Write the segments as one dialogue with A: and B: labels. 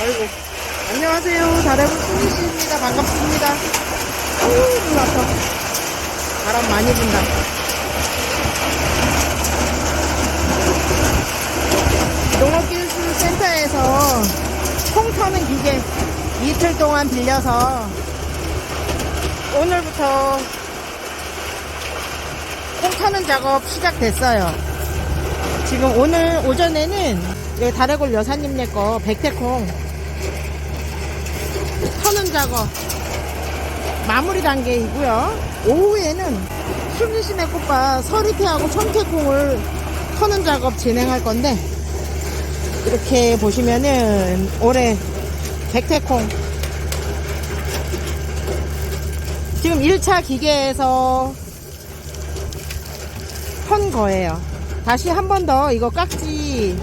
A: 아이고. 안녕하세요. 다래부 수미씨입니다. 반갑습니다. 어우, 눈 아파. 바람 많이 분다. 농업기술센터에서 콩 터는 기계 이틀 동안 빌려서 오늘부터 콩 터는 작업 시작됐어요. 지금 오늘 오전에는 다래골 여사님네 거 백태콩 작업 마무리 단계이고요. 오후에는 순리시내 꽃밭 서리태하고 청태콩을 터는 작업 진행할 건데 이렇게 보시면은 올해 백태콩 지금 1차 기계에서 턴 거예요. 다시 한 번 더 이거 깍지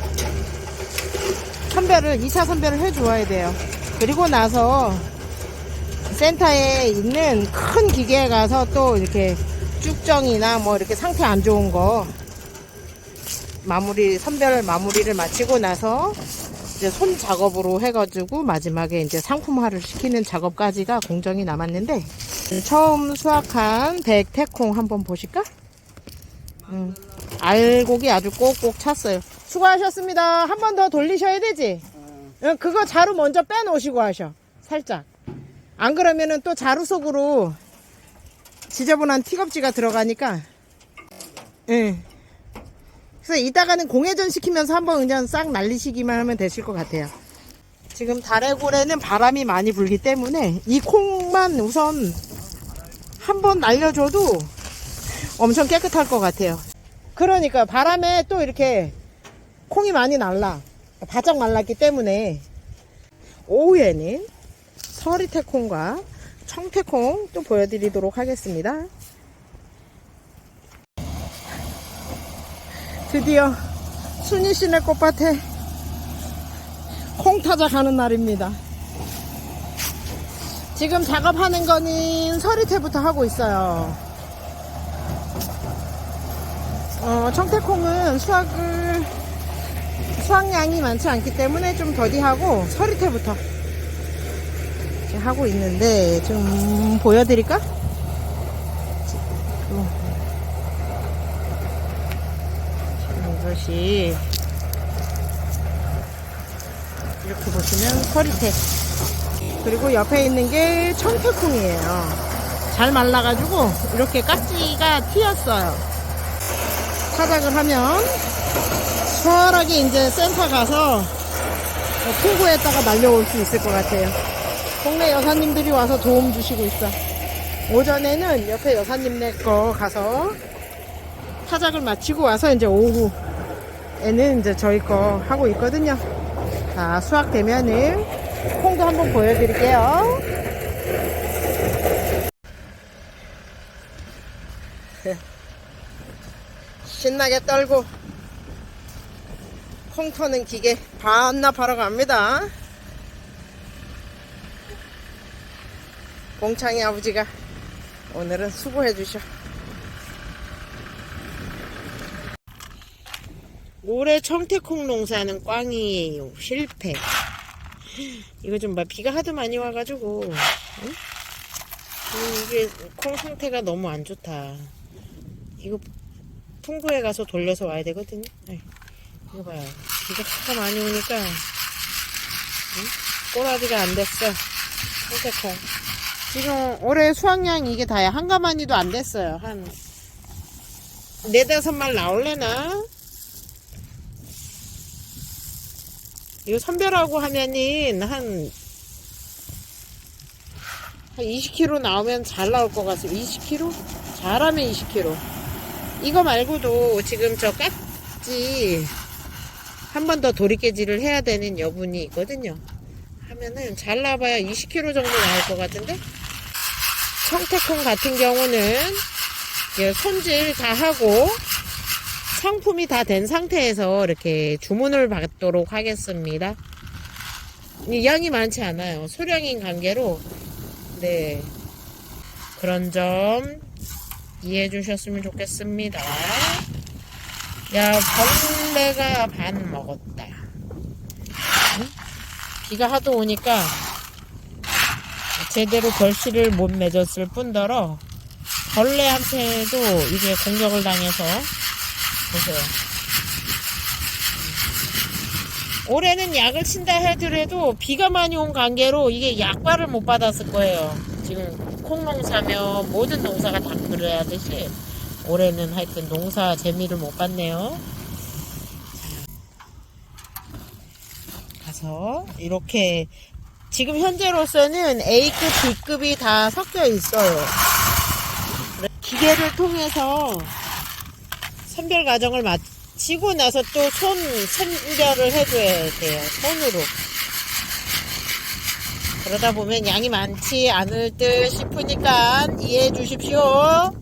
A: 선별을 2차 선별을 해 주어야 돼요. 그리고 나서 센터에 있는 큰 기계에 가서 또 이렇게 쭉정이나 뭐 이렇게 상태 안 좋은 거 마무리 선별 마무리를 마치고 나서 이제 손 작업으로 해가지고 마지막에 이제 상품화를 시키는 작업까지가 공정이 남았는데 처음 수확한 백태콩 한번 보실까? 음, 알곡이 아주 꼭꼭 찼어요. 수고하셨습니다. 한 번 더 돌리셔야 되지? 응, 그거 자루 먼저 빼놓으시고 하셔. 살짝. 안 그러면은 또 자루 속으로 지저분한 티겁지가 들어가니까. 응. 그래서 이따가는 공회전 시키면서 한번 그냥 싹 날리시기만 하면 되실 것 같아요. 지금 다래골에는 바람이 많이 불기 때문에 이 콩만 우선 한번 날려줘도 엄청 깨끗할 것 같아요. 그러니까 바람에 또 이렇게 콩이 많이 날라. 바짝 말랐기 때문에 오후에는 서리태콩과 청태콩 또 보여드리도록 하겠습니다. 드디어 순이 시내 꽃밭에 콩 타자 가는 날입니다. 지금 작업하는 거는 서리태부터 하고 있어요. 어, 청태콩은 수확을 수확량이 많지 않기 때문에 좀 더디하고 서리태부터 이렇게 하고 있는데 좀 보여드릴까? 지금 이것이 이렇게 보시면 서리태 그리고 옆에 있는 게 청태콩이에요 잘 말라가지고 이렇게 깍지가 튀었어요 타작을 하면 수월하게 이제 센터 가서 풍구에다가 날려올 수 있을 것 같아요. 동네 여사님들이 와서 도움 주시고 있어. 오전에는 옆에 여사님네 거 가서 타작을 마치고 와서 이제 오후에는 이제 저희 거 하고 있거든요. 자, 수확 되면은 콩도 한번 보여드릴게요. 신나게 떨고 콩 터는 기계 반납하러 갑니다. 공창이 아버지가 오늘은 수고해 주셔. 올해 청태콩 농사는 꽝이에요. 실패. 이거 좀 봐. 비가 하도 많이 와가지고 응? 음, 이게 콩 상태가 너무 안 좋다. 이거 풍구에 가서 돌려서 와야 되거든요. 네. 이거 봐요. 비가 하도 많이 오니까 응? 꼬라지가 안 됐어. 청태콩. 지금 올해 수확량 이게 다야. 한 가마니도 안 됐어요. 한 네다섯 말 나올래나? 이거 선별하고 하면은 한, 한 20kg 나오면 잘 나올 것 같아요. 20kg? 잘하면 20kg. 이거 말고도 지금 저 깍지 한 번 더 도리깨질을 해야 되는 여분이 있거든요. 하면은 잘 나와봐야 20kg 정도 나올 것 같은데 청태콩 같은 경우는 손질 다 하고 상품이 다 된 상태에서 이렇게 주문을 받도록 하겠습니다. 이 양이 많지 않아요. 소량인 관계로 네 그런 점 이해해 주셨으면 좋겠습니다. 야 벌레가 반 먹었다. 응?
B: 비가 하도 오니까 제대로 결실을 못 맺었을 뿐더러 벌레한테도 이게 공격을 당해서 보세요. 올해는 약을 친다 해더라도 비가 많이 온 관계로 이게 약발을 못 받았을 거예요. 지금 콩 농사며 모든 농사가 다 그래야 듯이 올해는 하여튼 농사 재미를 못 봤네요. 가서 이렇게 지금 현재로서는 A급, B급이 다 섞여 있어요. 기계를 통해서 선별 과정을 마치고 나서 또 손 선별을 해줘야 돼요. 손으로. 그러다 보면 양이 많지 않을 듯 싶으니까 이해해 주십시오.